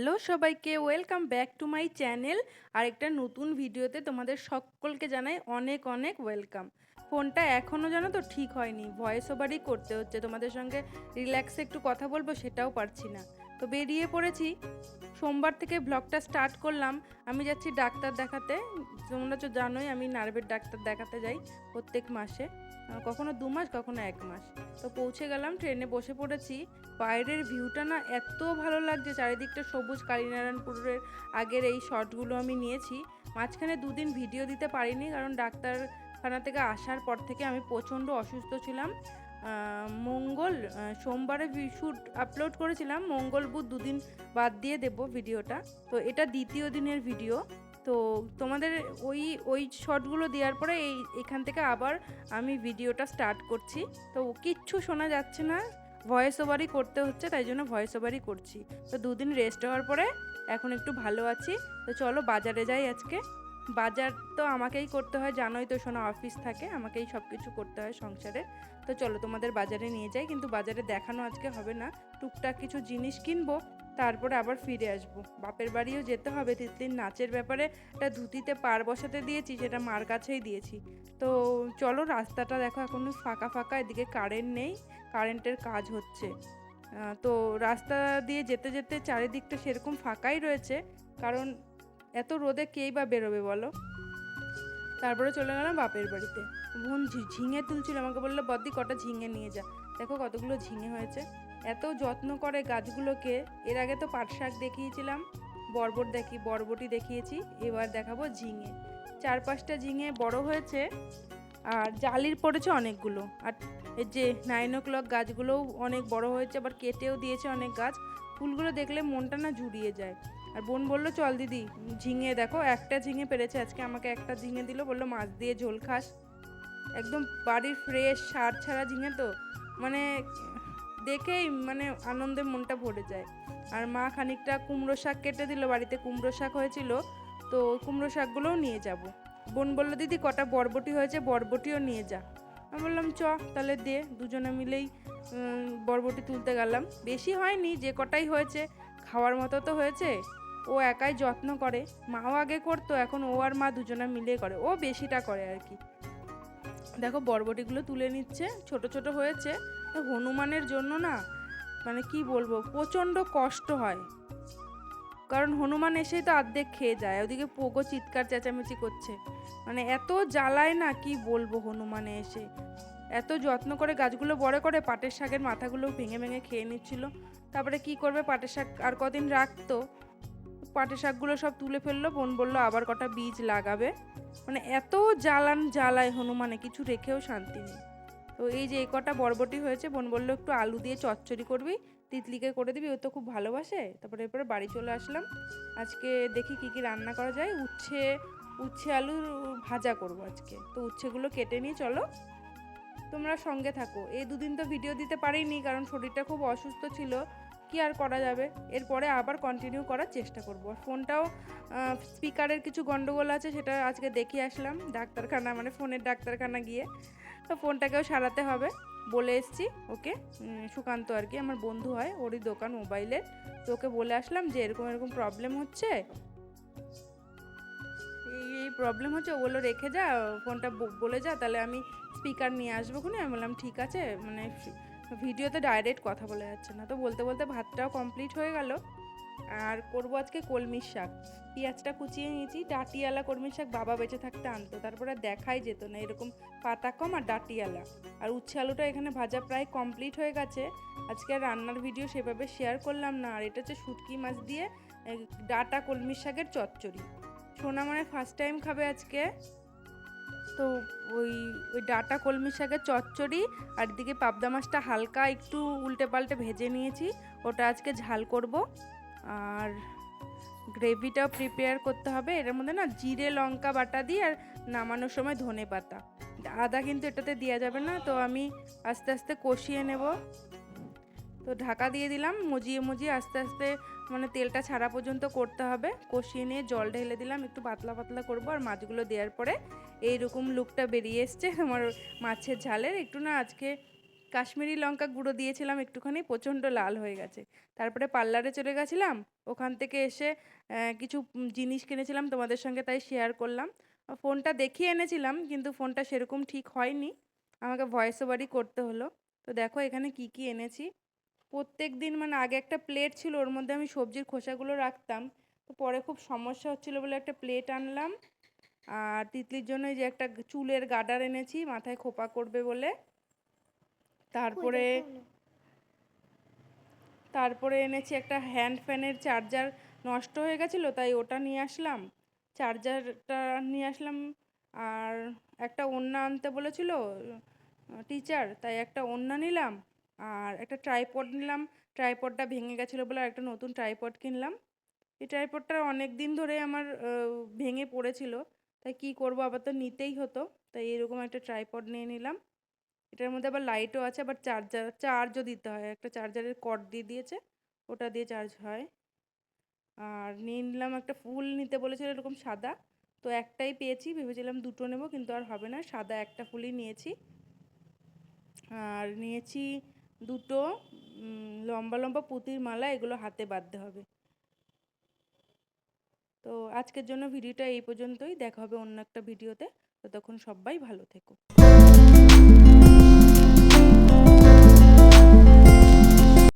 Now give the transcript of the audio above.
Hello সবাইকে, welcome back to my channel. আর একটা নতুন ভিডিওতে তোমাদের সকলকে জানাই অনেক অনেক ওয়েলকাম। ফোনটা এখনও জানো তো ঠিক হয়নি, ভয়েস ওভারই করতে হচ্ছে। তোমাদের সঙ্গে রিল্যাক্সে একটু কথা বলব সেটাও পারছি না। তো বেরিয়ে পড়েছি। সোমবার থেকে ব্লগটা স্টার্ট করলাম। আমি যাচ্ছি ডাক্তার দেখাতে। তোমরা তো জানোই আমি নার্ভের ডাক্তার দেখাতে যাই প্রত্যেক মাসে। কখনো দু মাস, কখনো এক মাস। তো পৌঁছে গেলাম ট্রেনে বসে পড়েছি। বাইরের ভিউটা না এত ভালো লাগছে, চারিদিকটা সবুজ কালীনারায়ণপুরের আগের এই শটগুলো আমি নিয়েছি। মাঝখানে দুদিন ভিডিও দিতে পারিনি, কারণ ডাক্তারখানা থেকে আসার পর থেকে আমি প্রচণ্ড অসুস্থ ছিলাম। মঙ্গল সোমবারে শ্যুট আপলোড করেছিলাম। মঙ্গল, বুধ দুদিন বাদ দিয়ে দেব ভিডিওটা। তো এটা দ্বিতীয় দিনের ভিডিও। তো তোমাদের ওই ওই শটগুলো দেওয়ার পরে এই, এখান থেকে আবার আমি ভিডিওটা স্টার্ট করছি। তো কিচ্ছু শোনা যাচ্ছে না। ভয়েস ওভারই করতে হচ্ছে, তাই জন্য ভয়েস ওভারই করছি। তো দুদিন রেস্ট হওয়ার পরে এখন একটু ভালো আছি। তো চলো বাজারে যাই আজকে। বাজার তো আমাকেই করতে হয়, জানোই তো শোনা অফিস থাকে, আমাকেই সব কিছু করতে হয় সংসারে। তো চলো তোমাদের বাজারে নিয়ে যাই, কিন্তু বাজারে দেখানো আজকে হবে না। টুকটাক কিছু জিনিস কিনবো, তারপরে আবার ফিরে আসব। বাপের বাড়িও যেতে হবে তিতলির নাচের ব্যাপারে একটা ধুতিতে পার বসাতে দিয়েছি, সেটা মার কাছেই দিয়েছি। তো চলো রাস্তাটা দেখো, এখন ফাঁকা ফাঁকা, এদিকে কারেন্ট নেই কারেন্টের কাজ হচ্ছে। তো রাস্তা দিয়ে যেতে যেতে চারিদিকটা সেরকম ফাঁকাই রয়েছে, কারণ এত রোদে কেই বা বেরোবে বলো? তারপরে চলে গেলাম বাপের বাড়িতে। বোন ঝিঙে তুলছিল, আমাকে বলল, বদ্দি, কটা ঝিঙে নিয়ে যা। দেখো কতগুলো ঝিঙে হয়েছে। এত যত্ন করে গাছগুলোকে, এর আগে তো পাট শাক দেখিয়েছিলাম, বরবট দেখি বরবটি দেখিয়েছি, এবার দেখাবো ঝিঙে। চার পাঁচটা ঝিঙে বড় হয়েছে, আর জালির পড়েছে অনেকগুলো। আর এই যে নাইন ও ক্লক গাছগুলোও অনেক বড় হয়েছে, আবার কেটেও দিয়েছে অনেক গাছ। ফুলগুলো দেখলে মনটা না জুড়িয়ে যায়। আর বোন বলল, চল দিদি, ঝিঙে দেখো, একটা ঝিঙে পেরেছে, আজকে আমাকে একটা ঝিঙে দিল, বলল, মাছ দিয়ে ঝোল খাস। একদম বাড়ির ফ্রেশ সার ছাড়া ঝিঙে তো মানে দেখেই মানে আনন্দে মনটা ভরে যায়। আর মা খানিকটা কুমড়ো শাক কেটে দিল, বাড়িতে কুমড়ো শাক হয়েছিল, তো কুমড়ো শাকগুলোও নিয়ে যাব। বোন বলল, দিদি, কটা বরবটি হয়েছে, বরবটিও নিয়ে যা। আমি বললাম, চ, তাহলে দে। দুজনে মিলেই বরবটি তুলতে গেলাম। বেশি হয়নি, যে কটাই হয়েছে, খাওয়ার মতো তো হয়েছে। ও একাই যত্ন করে। মাও আগে করতো, এখন ও আর মা দুজনে মিলে করে। ও বেশিটা করে আর কি। দেখো বরবটিগুলো তুলে নিচ্ছে, ছোট ছোট হয়েছে। হনুমানের জন্য না মানে কি বলব, প্রচণ্ড কষ্ট হয়। কারণ হনুমান এসেই তো আর্ধেক খেয়ে যায়, ওদিকে পোগো চিৎকার চেঁচামেচি করছে। মানে এত জ্বালায় না, কি বলব হনুমানে এসে। এত যত্ন করে গাছগুলো বড় করে, পাটের শাকের মাথাগুলো ভেঙে ভেঙে খেয়ে নিচ্ছিল। তারপরে কি করবে, পাটের শাক আর কদিন রাখতো। পাটের শাকগুলো সব তুলে ফেলল, বোন বলল, আবার কটা বীজ লাগাবে। মানে এত জ্বালান জ্বালায় হনুমানে, কিছু রেখেও শান্তি নেই। তো এই যে এই কটা বরবটি হয়েছে, বোন বলল, একটু আলু দিয়ে চচ্চড়ি করবি, তিতলিকে করে দিবি, ও তো খুব ভালোবাসে। তারপরে এরপরে বাড়ি চলে আসলাম। আজকে দেখি কি কি রান্না করা যায়। উচ্ছে উচ্ছে আলু ভাজা করব আজকে। তো উচ্ছেগুলো কেটে নিয়ে চলো। তোমরা সঙ্গে থাকো। এই দুদিন তো ভিডিও দিতে পারিনি, কারণ শরীরটা খুব অসুস্থ ছিল। কি আর করা যাবে? এরপরে আবার কন্টিনিউ করার চেষ্টা করব। আর ফোনটাও স্পিকারের কিছু গন্ডগোল আছে সেটা আজকে দেখিয়ে আসলাম ডাক্তারখানা মানে ফোনের ডাক্তারখানা গিয়ে। তো ফোনটাকেও সারাতে হবে বলে এসছি, ওকে? সুকান্ত আর কি, আমার বন্ধু হয়, ওরই দোকান মোবাইলের তো ওকে বলে আসলাম যে এরকম এরকম প্রবলেম হচ্ছে। এই প্রবলেম হচ্ছে ওগুলো রেখে যা, ফোনটা বলে যা, তাহলে আমি স্পিকার নিয়ে আসব খুনি। আমি বললাম, ঠিক আছে। মানে ভিডিওতে ডাইরেক্ট কথা বলে যাচ্ছে না। তো বলতে বলতে ভাতটাও কমপ্লিট হয়ে গেল। আর করব আজকে কলমির শাক। পেঁয়াজটা কুচিয়ে নিয়েছি। ডাটিয়ালা কলমির শাক বাবা বেঁচে থাকতে আনতো। তারপরে দেখাই যেত না। এরকম পাতা কম আর ডাটিয়ালা। আর উচ্ছে আলুটা এখানে ভাজা প্রায় কমপ্লিট হয়ে গেছে। আজকে রান্নার ভিডিও সেভাবে শেয়ার করলাম না। আর এটা হচ্ছে শুটকি মাছ দিয়ে ডাটা কলমির শাকের চচ্চড়ি। সোনা মানে ফার্স্ট টাইম খাবে আজকে। তো ওই ওই ডাটা কলমি শাকের চচ্চড়ি আর দিকে পাবদা মাছটা হালকা একটু উল্টে পাল্টে ভেজে নিয়েছি। ওটা আজকে ঝাল করব। আর গ্রেভিটাও প্রিপেয়ার করতে হবে। এর মধ্যে না জিরে, লঙ্কা বাটা দিই আর নামানোর সময় ধনে পাতা আদা কিন্তু এটাতে দেওয়া যাবে না, তো আমি আস্তে আস্তে কষিয়ে নেব। তো ঢাকা দিয়ে দিলাম, মজিয়ে মজিয়ে আস্তে আস্তে মানে তেলটা ছাড়া পর্যন্ত করতে হবে। কষিয়ে নিয়ে জল ঢেলে দিলাম, একটু পাতলা পাতলা করব আর মাছগুলো দেওয়ার পরে এইরকম লুকটা বেরিয়ে এসছে আমার মাছের ঝালের। একটু না আজকে কাশ্মীরি লঙ্কা গুঁড়ো দিয়েছিলাম একটুখানি, প্রচণ্ড লাল হয়ে গেছে। তারপরে পার্লারে চলে গেছিলাম, ওখান থেকে এসে কিছু জিনিস কিনেছিলাম তোমাদের সঙ্গে তাই শেয়ার করলাম। ফোনটা দেখিয়ে এনেছিলাম, কিন্তু ফোনটা সেরকম ঠিক হয়নি, আমাকে ভয়েস ওভারই করতে হলো। তো দেখো এখানে কি কি এনেছি। প্রত্যেক দিন মানে আগে একটা প্লেট ছিল ওর মধ্যে আমি সবজির খোসাগুলো রাখতাম। তো পরে খুব সমস্যা হচ্ছিল বলে একটা প্লেট আনলাম। আর তিতলির জন্য যে একটা চুলের গার্ডার এনেছি মাথায় খোপা করবে বলে। তারপরে তারপরে এনেছি একটা হ্যান্ড ফ্যানের চার্জার নষ্ট হয়ে গেছিল তাই ওটা নিয়ে আসলাম। চার্জারটা নিয়ে আসলাম। আর একটা ওড়না আনতে বলেছিল টিচার তাই একটা ওড়না নিলাম। আর একটা ট্রাইপড নিলাম। ট্রাইপডটা ভেঙে গেছিল বলে একটা নতুন ট্রাইপড কিনলাম। এই ট্রাইপডটা অনেক দিন ধরে আমার ভেঙে পড়েছিল। তাই কি করব? আবার তো নিতেই হতো। তাই এরকম একটা ট্রাইপড নিয়ে নিলাম। এটার মধ্যে আবার লাইটও আছে, আবার চার্জার চার্জও দিতে হয়। একটা চার্জারের কর্ড দিয়ে দিয়েছে। ওটা দিয়ে চার্জ হয়। আর নিয়ে নিলাম একটা ফুল নিতে বলেছিল এরকম সাদা। তো একটাই পেয়েছি, ভেবেছিলাম দুটো নেব, কিন্তু আর হবে না। সাদা একটা ফুলই নিয়েছি। আর নিয়েছি দুটো লম্বা লম্বা পুঁতির মালা এগুলো হাতে বাঁধতে হবে। তো আজকের জন্য ভিডিওটা এই পর্যন্তই। দেখা হবে অন্য একটা ভিডিওতে। ততক্ষণ সবাই ভালো থেকো।